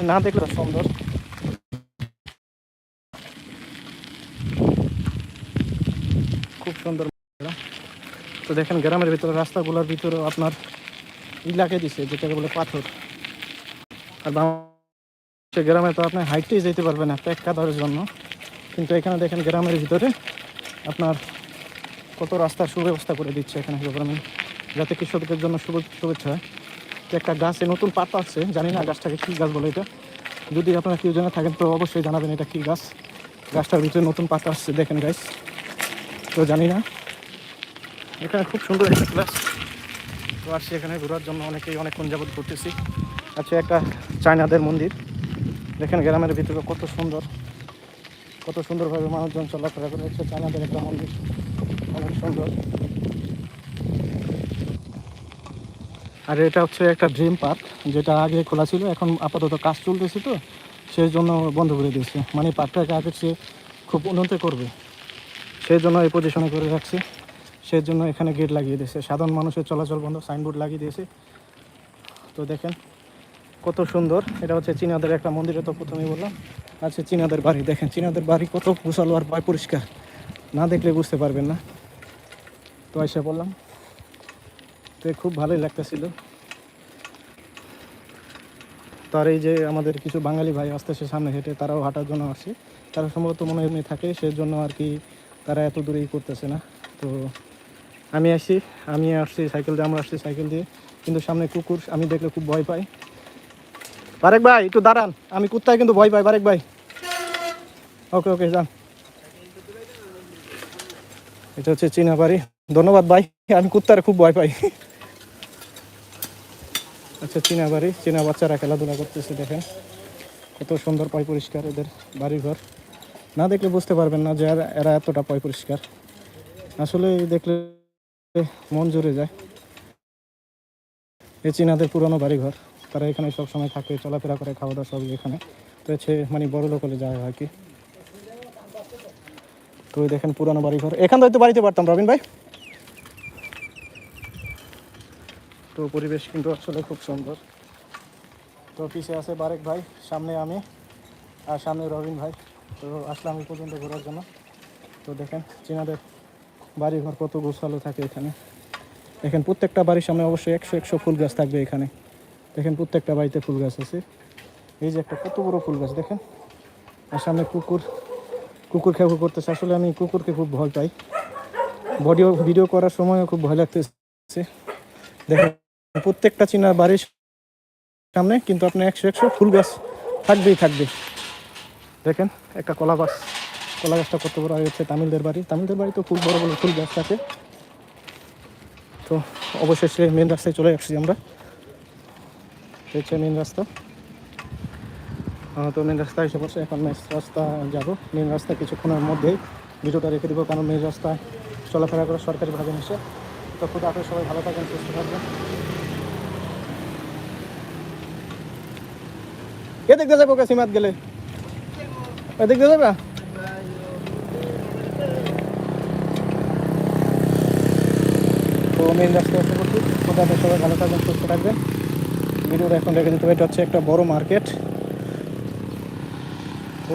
না দেখলে সুন্দর। খুব সুন্দর তো দেখেন, গ্রামের ভিতরে, রাস্তাগুলোর ভিতরে আপনার ই লাগিয়ে দিছে, যেটাকে বলে পাথর। আর বাংলাদেশে গ্রামে তো আপনি হাইটেই যেতে পারবেন না প্যাক কাদারের জন্য। কিন্তু এখানে দেখেন, গ্রামের ভিতরে আপনার কত রাস্তার সুব্যবস্থা করে দিচ্ছে এখানে যাতে কৃষকদের জন্য শুভ- শুভেচ্ছা হয়। একটা গাছে নতুন পাতা আছে, জানি না গাছটাকে কী গাছ বলে এটা। যদি আপনারা কেউ জানা থাকেন, তো অবশ্যই জানাবেন এটা কী গাছ। গাছটার ভিতরে নতুন পাতা আসছে, দেখেন গাছ তো জানি না। এখানে খুব সুন্দর একটা ক্লাস তো আসছি এখানে ঘোরার জন্য, অনেকেই অনেকক্ষণ যাবত ঘুরতেছি। আছে একটা চায়নাদের মন্দির। দেখেন গ্রামের ভিতরে কত সুন্দর। কত সুন্দরভাবে মানুষজন চলাফেরা করে হচ্ছে চায়নাদের একটা মন্দির। অনেক সুন্দর। আর এটা হচ্ছে একটা ড্রিম পার্ক যেটা আগে খোলা ছিল, এখন আপাতত কাজ চলতেছে তো, সেই জন্য বন্ধ করে দিয়েছে। মানে পার্কটাকে আগে সে খুব উন্নত করবে। সেই জন্য এই পজিশনে করে রাখছে। সেই জন্য এখানে গেট লাগিয়ে দিয়েছে। সাধারণ মানুষের চলাচল বন্ধ সাইনবোর্ড লাগিয়ে দিয়েছে। তো দেখেন কত সুন্দর। এটা হচ্ছে চীনাদের একটা মন্দিরে তো প্রথমেই বললাম। আছে চীনাদের বাড়ি, দেখেন চীনাদের বাড়ি কত গুছালো আর পরিষ্কার। না দেখলে বুঝতে পারবেন না। তো এসে বললাম তো খুব ভালোই লাগতেছিল। তার এই যে আমাদের কিছু বাঙালি ভাই আসতেছে সামনে হেঁটে তারাও হাঁটার জন্য আসছে তারা সম্ভবত মনে এমনি থাকে সেই জন্য আর কি তারা এত দূরেই করতেছে না। তো আমি আসি, আমি আসছি সাইকেল দিয়ে, আমরা আসছি সাইকেল দিয়ে। কিন্তু সামনে কুকুর, আমি দেখলে খুব ভয় পাই। বারেক ভাই, একটু দাঁড়ান, আমি কুত্তায় কিন্তু ভয় পাই, বারেক ভাই। ওকে ওকে, যান। এটা হচ্ছে চীনা বাড়ি। ধন্যবাদ ভাই, আমি কুত্তারে খুব ভয় পাই। আচ্ছা চীনা বাড়ি। চীনা বাচ্চারা খেলাধুলা করতেছে, দেখেন। কত সুন্দর পয় পরিষ্কার এদের বাড়িঘর। না দেখলে বুঝতে পারবেন না যে এরা- এতটা পয় পরিষ্কার। আসলে দেখলে মন জুড়ে যায়। এই চীনাদের পুরনো বাড়িঘর, তারা এখানে সব সময় থাকে, চলাফেরা করে খাওয়া দাওয়া সব এখানে। তো হচ্ছে মানে বড় লোক হলে যায় আর কি। তো দেখেন পুরানো বাড়িঘর। এখান তো বাড়িতে পারতাম, রবিন ভাই? তো পরিবেশ কিন্তু আসলে খুব সুন্দর। তো পিছিয়ে আছে বারেক ভাই, সামনে আমি আর সামনে রবিন ভাই। তো আসলাম এই পর্যন্ত ঘোরার জন্য। তো দেখেন, চীনাদের বাড়িঘর কত গোছালো থাকে এখানে। দেখেন, প্রত্যেকটা বাড়ির সামনে অবশ্যই একশো একশো ফুল গাছ থাকবে এখানে। দেখেন, প্রত্যেকটা বাড়িতে ফুল গাছ আছে। এই যে একটা কত বড় ফুল গাছ, দেখেন। আর সামনে কুকুর কুকুর খেয়াল করতেছে। আসলে আমি কুকুরকে খুব ভয় পাই। ভিডিও ভিডিও করার সময়ও খুব ভয় লাগতেছে। দেখেন প্রত্যেকটা চীনা বাড়ির সামনে কিন্তু আপনার একশো একশো ফুল গাছ থাকবেই থাকবে দেখেন, একটা কলা গাছ। কলা গাছটা কত বড় হচ্ছে তামিলদের বাড়ি। তামিলদের বাড়ি তো ফুল বড় বড় ফুল গাছ থাকে। তো অবশেষে মেন রাস্তায় চলে আসছি আমরা। হচ্ছে মেন রাস্তা। তো মেন রাস্তা এসে পড়ছে এখন মেন রাস্তা যাব। মেন রাস্তা কিছুক্ষণের মধ্যেই ভিডিওটা রেখে দিব, কারণ মেন রাস্তায় চলাফেরা করে সরকারিভাবে মিশে। তো খুব আপনি সবাই ভালো থাকেন সুস্থ থাকবেন। কে দেখতে যাব কে সীমাত গেলে? এ দেখতে যাবে? তো মেন সবাই ভালো থাকবেন, সুস্থ থাকবেন। ভিডিওটা এখন রেখে দিতে হবে, এটা হচ্ছে একটা বড় মার্কেট তো